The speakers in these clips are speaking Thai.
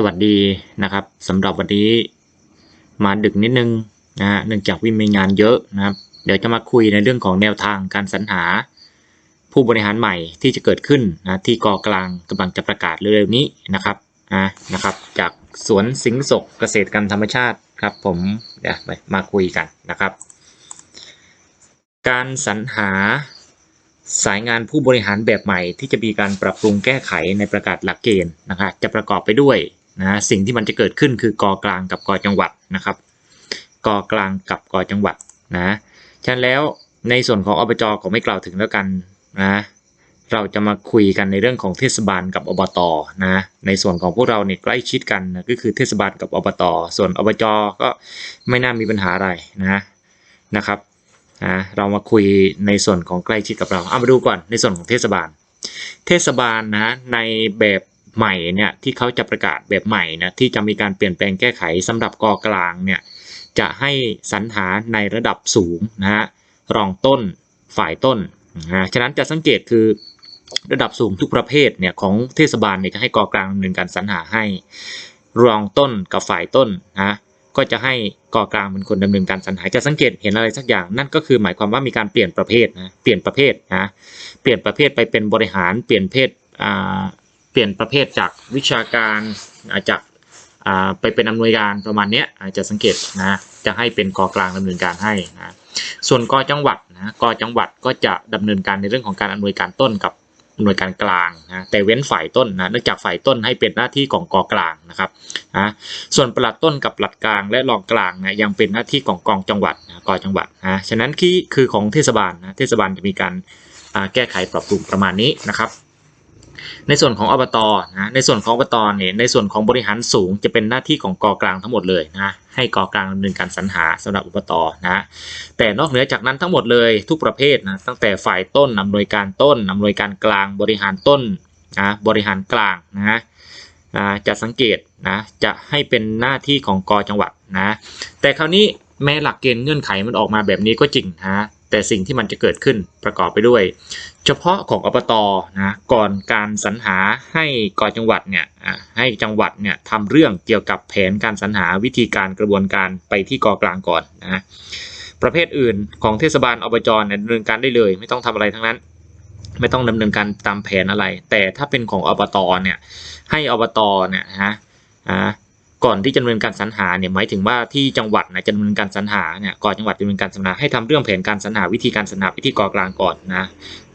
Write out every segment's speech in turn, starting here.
สวัสดีนะครับสำหรับวันนี้มาดึกนิดนึงนะฮะเนื่องจากวิ่งมีงานเยอะนะครับ เดี๋ยวจะมาคุยในเรื่องของแนวทางการสรรหา ผู้บริหารใหม่ที่จะเกิดขึ้นนะที่กอกลางกำลังจะประกาศเร็วๆนี้นะครับอะนะครับ จากสวนสิงศกเกษตรกรรมธรรมชาติครับ ผมเดี๋ยวไปมาคุยกันนะครับ การสรรหาสายงานผู้บริหารแบบใหม่ที่จะมีการปรับปรุงแก้ไขในประกาศหลักเกณฑ์นะครับจะประกอบไปด้วย นะสิ่งที่มันจะเกิดขึ้นคือกอกลางกับกอจังหวัดนะครับกอกลางกับกอจังหวัดนะฉะนั้นแล้วในส่วนของอบจขอไม่กล่าวถึงแล้วกันนะเราจะมาคุยกันในเรื่องของเทศบาลกับอบตนะในส่วนของพวกเราเนี่ยใกล้ชิดกันนะก็คือเทศบาลกับอบตส่วนอบจก็ไม่น่ามีปัญหาอะไรนะนะครับนะเรามาคุยในส่วนของใกล้ชิดกับเราเอามาดูก่อนในส่วนของเทศบาล เทศบาลนะในแบบ ใหม่เนี่ยที่เขาจะประกาศแบบใหม่นะที่จะมีการเปลี่ยนแปลงแก้ไขสำหรับกอกลางเนี่ยจะให้สรรหาในระดับสูงนะฮะรองต้นฝ่ายต้นนะฉะนั้นจะสังเกตคือระดับสูงทุกประเภทเนี่ยของเทศบาลเนี่ยจะให้กอกลางดำเนินการสรรหาให้รองต้นกับฝ่ายต้นนะก็จะให้กอกลางเป็นคนดำเนินการสรรหาจะสังเกตเห็นอะไรสักอย่างนั่นก็คือหมายความว่ามีการเปลี่ยนประเภทนะเปลี่ยนประเภทนะเปลี่ยนประเภทไปเป็นบริหารเปลี่ยนเพศอ่า ลี่ยนประเภทจากวิชาการอาจจะไปเป็นอำนวยการประมาณนี้อาจจะสังเกตนะจะให้เป็นกอกลางดำเนินการให้นะส่วนกอจังหวัดนะกอจังหวัดก็จะดำเนินการในเรื่องของการอำนวยการต้นกับอำนวยการกลางนะแต่เว้นฝ่ายต้นนะเนื่องจากฝ่ายต้นให้เป็นหน้าที่ของกอกลางนะครับนะส่วนปลัดต้นกับปลัดกลางและรองกลางนะยังเป็นหน้าที่ของกองจังหวัดนะกอจังหวัดนะฉะนั้นที่คือของเทศบาลนะเทศบาลจะมีการแก้ไขปรับปรุงประมาณนี้นะครับ ในส่วนของอบตนะในส่วนของอบตเนี่ยในส่วนของบริหารสูงจะเป็นหน้าที่ของกอกลางทั้งหมดเลยนะให้กอกลางดำเนินการสรรหาสำหรับอบตนะแต่นอกเหนือจากนั้นทั้งหมดเลยทุกประเภทนะตั้งแต่ฝ่ายต้นอำนวยการต้นอำนวยการกลางบริหารต้นนะบริหารกลางนะนะจะสังเกตนะจะให้เป็นหน้าที่ของกอจังหวัดนะแต่คราวนี้แม้หลักเกณฑ์เงื่อนไขมันออกมาแบบนี้ก็จริงนะ แต่สิ่งที่มันจะเกิดขึ้นประกอบไปด้วย เฉพาะของอบตนะก่อนการสรรหาให้ก่อจังหวัดเนี่ยให้จังหวัดเนี่ยทำเรื่องเกี่ยวกับแผนการสรรหาวิธีการกระบวนการไปที่กอกลางก่อนนะประเภทอื่นของเทศบาลอบจเนี่ยดำเนินการได้เลย ไม่ต้องทำอะไรทั้งนั้น ไม่ต้องดำเนินการตามแผนอะไร แต่ถ้าเป็นของอบตเนี่ยให้อบตเนี่ยฮะอ่า ก่อนที่จะดำเนินการสรรหาเนี่ยหมายถึงว่าที่จังหวัดนะจะดำเนินการสรรหาเนี่ยก่อนจังหวัดดำเนินการสรรหาให้ทำเรื่องแผนการสรรหาวิธีการสรรหาไปที่กอกลางก่อนนะ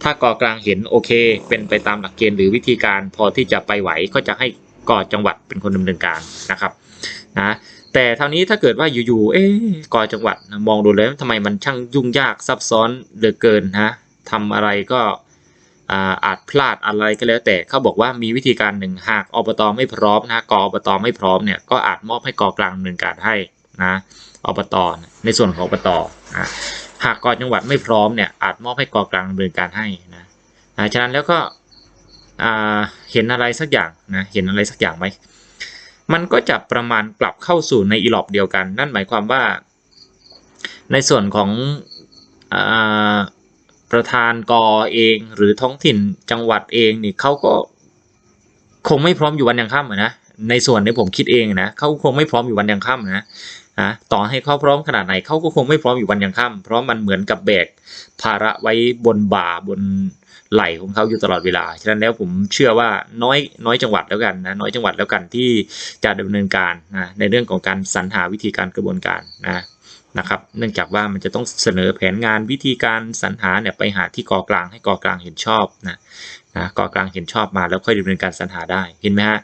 ถ้ากอกลางเห็นโอเค เป็นไปตามหลักเกณฑ์หรือวิธีการพอที่จะไปไหวก็จะให้กอจังหวัดเป็นคนดำเนินการนะครับนะแต่เท่านี้ถ้าเกิดว่าอยู่ๆเอ๊กอจังหวัดนะมองดูแล้วทำไมมันช่างยุ่งยากซับซ้อนเหลือเกินนะทำอะไรก็ อาจพลาดอะไรก็แล้วแต่เขาบอกว่ามีวิธีการหนึ่งหากอบตไม่พร้อมนะกอบตไม่พร้อมเนี่ยก็อาจมอบให้กอกลางดำเนินการให้นะอบตในส่วนของอบตนะหากกอจังหวัดไม่พร้อมเนี่ยอาจมอบให้กอกลางดำเนินการให้นะนะฉะนั้นแล้วก็เห็นอะไรสักอย่างนะเห็นอะไรสักอย่างไหมมันก็จะประมาณกลับเข้าสู่ในอีหลอบเดียวกัน นั่นหมายความว่า ในส่วนของอ ประธานกอเองหรือท้องถิ่นจังหวัดเองนี่เขาก็คงไม่พร้อมอยู่วันยังค่ำอะนะในส่วนที่ผมคิดเองนะเขาคงไม่พร้อมอยู่วันยังค่ำนะนะต่อให้เขาพร้อมขนาดไหนเขาก็คงไม่พร้อมอยู่วันยังค่ำเพราะมันเหมือนกับแบกภาระไว้บนบ่าบนไหล่ของเขาอยู่ตลอดเวลา ฉะนั้นแล้วผมเชื่อว่าน้อยน้อยจังหวัดแล้วกันนะน้อยจังหวัดแล้วกันที่จะดำเนินการนะในเรื่องของการสรรหาวิธีการกระบวนการนะ นะครับ เนื่องจากว่ามันจะต้องเสนอแผนงานวิธีการสรรหาเนี่ยไปหาที่กอกลางให้กอกลางเห็นชอบนะนะกอกลางเห็นชอบมาแล้วค่อยดำเนินการสรรหาได้เห็นไหมฮะ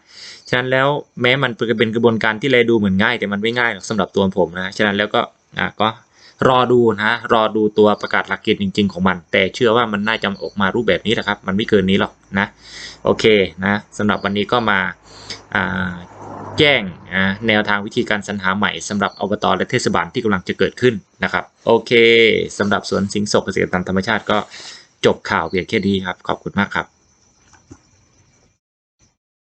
ฉะนั้นแล้วแม้มันเป็นกระบวนการที่แลดูเหมือนง่าย แต่มันไม่ง่ายหรอกสำหรับตัวผมนะฉะนั้นแล้วก็อะก็รอดูนะรอดูตัวประกาศหลักเกณฑ์จริง ๆ ของมัน แต่เชื่อว่ามันน่าจะออกมารูปแบบนี้แหละครับ มันไม่เกินนี้หรอกนะ โอเคนะสำหรับวันนี้ก็มาอ่า แจ้งนะแนวทางวิธีการสรรหาใหม่สำหรับอบตและเทศบาลที่กำลังจะเกิดขึ้นนะครับ โอเคสำหรับสวนสิงห์ศกเกษตรตามธรรมชาติก็จบข่าวเพียงแค่นี้ครับ ขอบคุณมากครับ